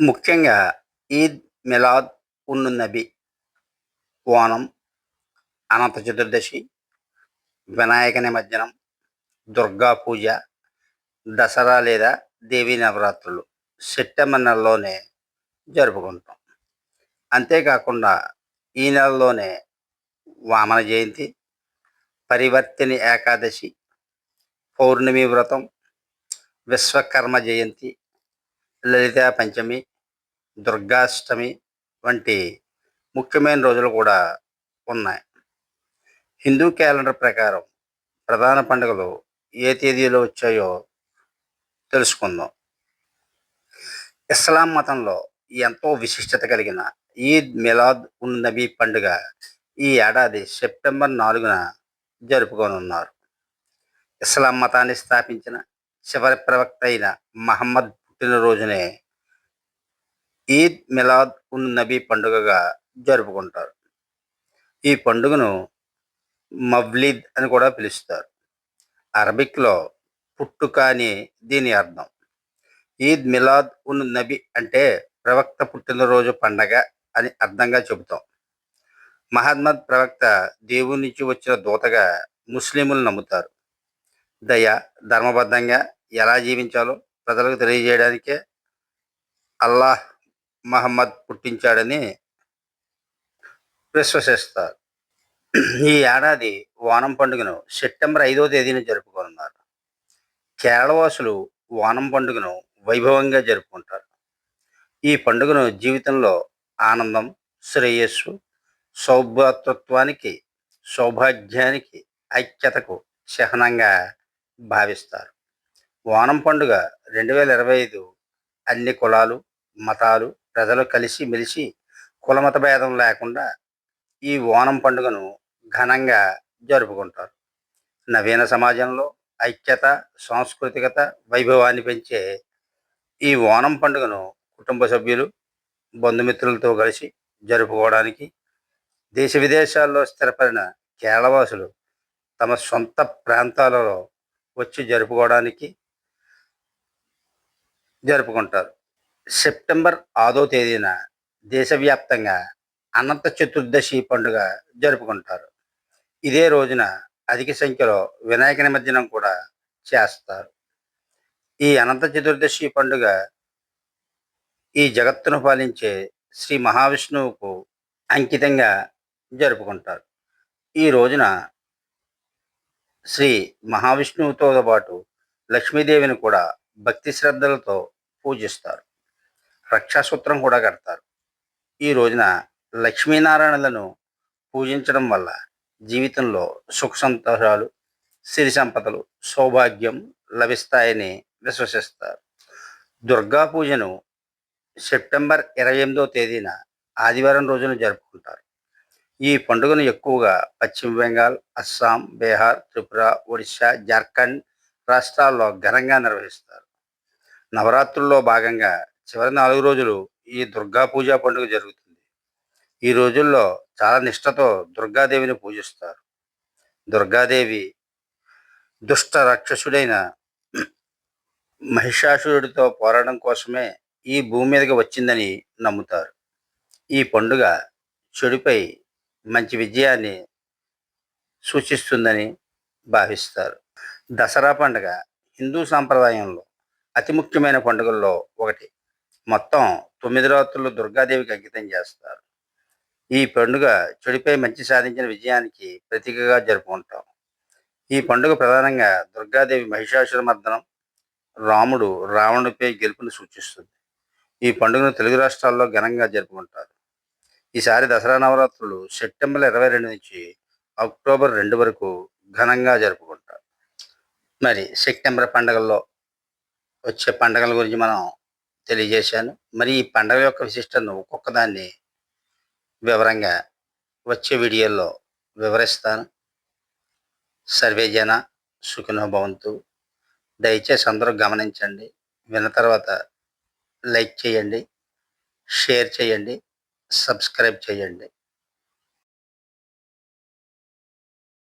ముఖ్యంగా ఈద్ మిలాద్ ఉన్ నబీ ఓనం అనంత చతుర్దశి వినాయక నిమజ్జనం దుర్గా పూజ దసరా లేదా దేవీ నవరాత్రులు సెప్టెంబర్ నెలలోనే జరుపుకుంటాం. అంతేకాకుండా ఈ నెలలోనే వామన జయంతి పరివర్తిని ఏకాదశి పౌర్ణమి వ్రతం విశ్వకర్మ జయంతి లలితా పంచమి దుర్గాష్టమి వంటి ముఖ్యమైన రోజులు కూడా ఉన్నాయి. హిందూ క్యాలెండర్ ప్రకారం ప్రధాన పండుగలు ఏ తేదీలో వచ్చాయో తెలుసుకుందాం. ఇస్లాం మతంలో ఎంతో విశిష్టత కలిగిన ఈద్ మిలాద్ ఉన్ నబీ పండుగ ఈ ఏడాది సెప్టెంబర్ నాలుగున జరుపుకోనున్నారు. ఇస్లాం మతాన్ని స్థాపించిన చివరి ప్రవక్త అయిన మహమ్మద్ పుట్టినరోజునే ఈద్ మిలాద్ ఉన్ నబీ పండుగగా జరుపుకుంటారు. ఈ పండుగను మవ్లిద్ అని కూడా పిలుస్తారు. అరబిక్లో పుట్టుక అని దీని అర్థం. ఈద్ మిలాద్ ఉన్ నబీ అంటే ప్రవక్త పుట్టినరోజు పండగ అని అర్థంగా చెబుతాం. మహమ్మద్ ప్రవక్త దేవుని నుంచి వచ్చిన దూతగా ముస్లింలు నమ్ముతారు. దయ ధర్మబద్ధంగా ఎలా జీవించాలో ప్రజలకు తెలియజేయడానికే అల్లాహ్ మహమ్మద్ పుట్టించాడని విశ్వసిస్తారు. ఈ ఏడాది ఓనం పండుగను సెప్టెంబర్ ఐదో తేదీన జరుపుకోనున్నారు. కేరళవాసులు ఓనం పండుగను వైభవంగా జరుపుకుంటారు. ఈ పండుగను జీవితంలో ఆనందం శ్రేయస్సు సౌభాతృత్వానికి సౌభాగ్యానికి ఐక్యతకు చిహ్నంగా భావిస్తారు. ఓనం పండుగ రెండు వేల ఇరవై ఐదు అన్ని కులాలు మతాలు ప్రజలు కలిసి మెలిసి కులమత భేదం లేకుండా ఈ ఓనం పండుగను ఘనంగా జరుపుకుంటారు. నవీన సమాజంలో ఐక్యత సాంస్కృతికత వైభవాన్ని పెంచే ఈ ఓనం పండుగను కుటుంబ సభ్యులు బంధుమిత్రులతో కలిసి జరుపుకోవడానికి దేశ విదేశాల్లో స్థిరపడిన కేరళవాసులు తమ సొంత ప్రాంతాలలో వచ్చి జరుపుకోవడానికి జరుపుకుంటారు. సెప్టెంబర్ ఆదో తేదీన దేశవ్యాప్తంగా అనంత చతుర్దశి పండుగ జరుపుకుంటారు. ఇదే రోజున అధిక సంఖ్యలో వినాయక నిమజ్జనం కూడా చేస్తారు. ఈ అనంత చతుర్దశి పండుగ ఈ జగత్తును పాలించే శ్రీ మహావిష్ణువుకు అంకితంగా జరుపుకుంటారు. ఈ రోజున శ్రీ మహావిష్ణువుతో పాటు లక్ష్మీదేవిని కూడా భక్తి శ్రద్ధలతో పూజిస్తారు. రక్షాసూత్రం కూడా కడతారు. ఈ రోజున లక్ష్మీనారాయణలను పూజించడం వల్ల జీవితంలో సుఖ సంతోషాలు సిరి సంపదలు సౌభాగ్యం లభిస్తాయని విశ్వసిస్తారు. దుర్గా పూజను సెప్టెంబర్ ఇరవై ఎనిమిదో తేదీన ఆదివారం రోజున జరుపుకుంటారు. ఈ పండుగను ఎక్కువగా పశ్చిమ బెంగాల్ అస్సాం బీహార్ త్రిపుర ఒడిశా జార్ఖండ్ రాష్ట్రాల్లో ఘనంగా నిర్వహిస్తారు. నవరాత్రుల్లో భాగంగా చివరి నాలుగు రోజులు ఈ దుర్గా పూజ పండుగ జరుగుతుంది. ఈ రోజుల్లో చాలా నిష్టతో దుర్గాదేవిని పూజిస్తారు. దుర్గాదేవి దుష్ట రాక్షసుడైన మహిషాసురుడితో పోరాడడం కోసమే ఈ భూమి మీదకి వచ్చిందని నమ్ముతారు. ఈ పండుగ చెడుపై మంచి విజయాన్ని సూచిస్తుందని భావిస్తారు. దసరా పండుగ హిందూ సాంప్రదాయంలో అతి ముఖ్యమైన పండుగల్లో ఒకటి. మొత్తం తొమ్మిది రాత్రులు దుర్గాదేవికి అంకితం చేస్తారు. ఈ పండుగ చెడుపై మంచి సాధించిన విజయానికి ప్రతీకగా జరుపుకుంటాం. ఈ పండుగ ప్రధానంగా దుర్గాదేవి మహిషాసుర మర్దనం రాముడు రావణుడిపై గెలుపుని సూచిస్తుంది. ఈ పండుగను తెలుగు రాష్ట్రాల్లో ఘనంగా జరుపుకుంటారు. ఈసారి దసరా నవరాత్రులు సెప్టెంబర్ ఇరవై రెండు నుంచి అక్టోబర్ రెండు వరకు ఘనంగా జరుపుకుంటారు. మరి సెప్టెంబర్ పండుగల్లో వచ్చే పండుగల గురించి మనం తెలియజేశాను. మరి ఈ పండుగ యొక్క విశిష్టతను ఒక్కొక్కదాన్ని వివరంగా వచ్చే వీడియోల్లో వివరిస్తాను. సర్వే జన సుఖినో భవంతు దయచేసి అందరూ గమనించండి. విన్న తర్వాత లైక్ చేయండి. షేర్ చేయండి. సబ్స్క్రైబ్ చేయండి.